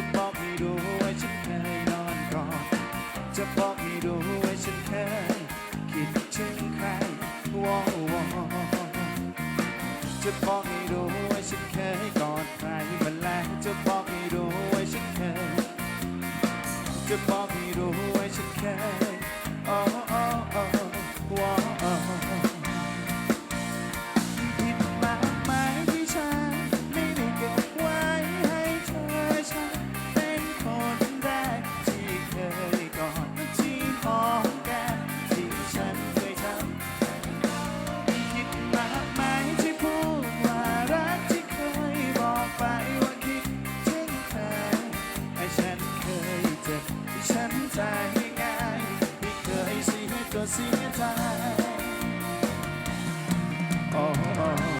จะบอกให้รู้ว่ฉันเคยนอนกอดจะบอกให้รู้ว่ฉันเคยคิดถึงใครวอวอจะบอกให้รู้ว่ฉันเคยกอดใครมาแล้วจะบอกให้รู้ว่ฉันเคยจะบอกให้รู้ว่ฉันเคย ใจง่ายไม่เคยเสียตัเสียใจ